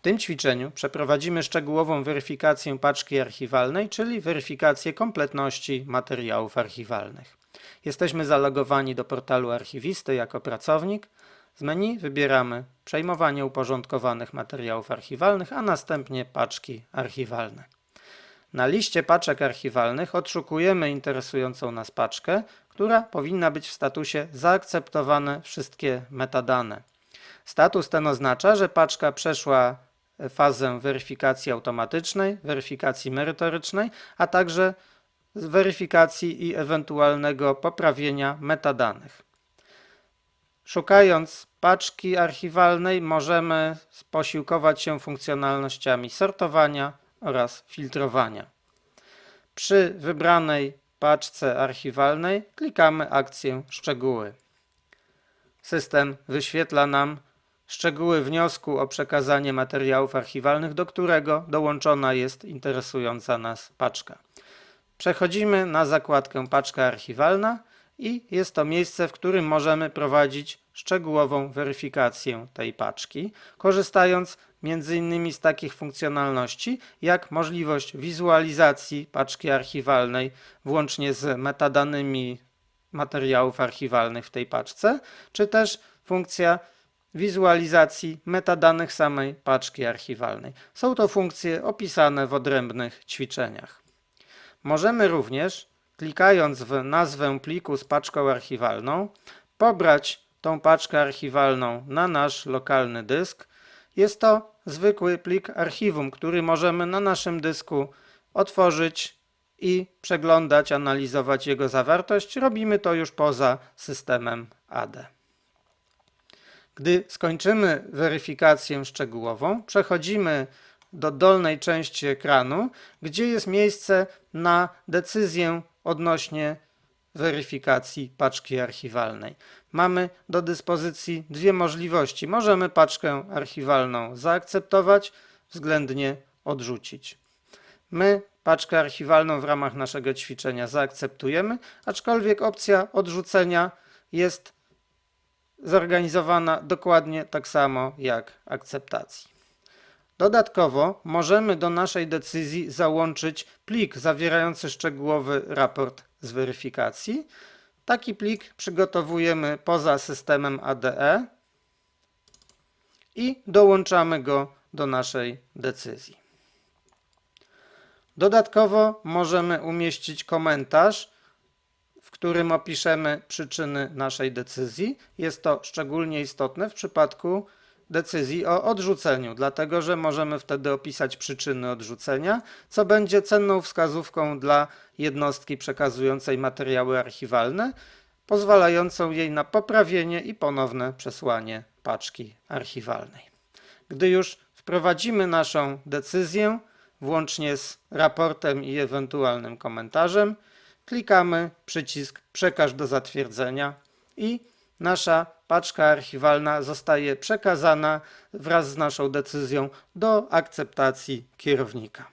W tym ćwiczeniu przeprowadzimy szczegółową weryfikację paczki archiwalnej, czyli weryfikację kompletności materiałów archiwalnych. Jesteśmy zalogowani do portalu archiwisty jako pracownik. Z menu wybieramy przejmowanie uporządkowanych materiałów archiwalnych, a następnie paczki archiwalne. Na liście paczek archiwalnych odszukujemy interesującą nas paczkę, która powinna być w statusie zaakceptowane wszystkie metadane. Status ten oznacza, że paczka przeszła fazę weryfikacji automatycznej, weryfikacji merytorycznej, a także weryfikacji i ewentualnego poprawienia metadanych. Szukając paczki archiwalnej możemy posiłkować się funkcjonalnościami sortowania oraz filtrowania. Przy wybranej paczce archiwalnej klikamy akcję Szczegóły. System wyświetla nam szczegóły wniosku o przekazanie materiałów archiwalnych, do którego dołączona jest interesująca nas paczka. Przechodzimy na zakładkę Paczka archiwalna i jest to miejsce, w którym możemy prowadzić szczegółową weryfikację tej paczki, korzystając m.in. z takich funkcjonalności jak możliwość wizualizacji paczki archiwalnej włącznie z metadanymi materiałów archiwalnych w tej paczce, czy też funkcja wizualizacji metadanych samej paczki archiwalnej. Są to funkcje opisane w odrębnych ćwiczeniach. Możemy również, klikając w nazwę pliku z paczką archiwalną, pobrać tą paczkę archiwalną na nasz lokalny dysk. Jest to zwykły plik archiwum, który możemy na naszym dysku otworzyć i przeglądać, analizować jego zawartość. Robimy to już poza systemem AD. Gdy skończymy weryfikację szczegółową, przechodzimy do dolnej części ekranu, gdzie jest miejsce na decyzję odnośnie weryfikacji paczki archiwalnej. Mamy do dyspozycji dwie możliwości. Możemy paczkę archiwalną zaakceptować, względnie odrzucić. My paczkę archiwalną w ramach naszego ćwiczenia zaakceptujemy, aczkolwiek opcja odrzucenia jest zorganizowana dokładnie tak samo jak akceptacji. Dodatkowo możemy do naszej decyzji załączyć plik zawierający szczegółowy raport z weryfikacji. Taki plik przygotowujemy poza systemem ADE i dołączamy go do naszej decyzji. Dodatkowo możemy umieścić komentarz, w którym opiszemy przyczyny naszej decyzji. Jest to szczególnie istotne w przypadku decyzji o odrzuceniu, dlatego że możemy wtedy opisać przyczyny odrzucenia, co będzie cenną wskazówką dla jednostki przekazującej materiały archiwalne, pozwalającą jej na poprawienie i ponowne przesłanie paczki archiwalnej. Gdy już wprowadzimy naszą decyzję, włącznie z raportem i ewentualnym komentarzem, klikamy przycisk Przekaż do zatwierdzenia i nasza paczka archiwalna zostaje przekazana wraz z naszą decyzją do akceptacji kierownika.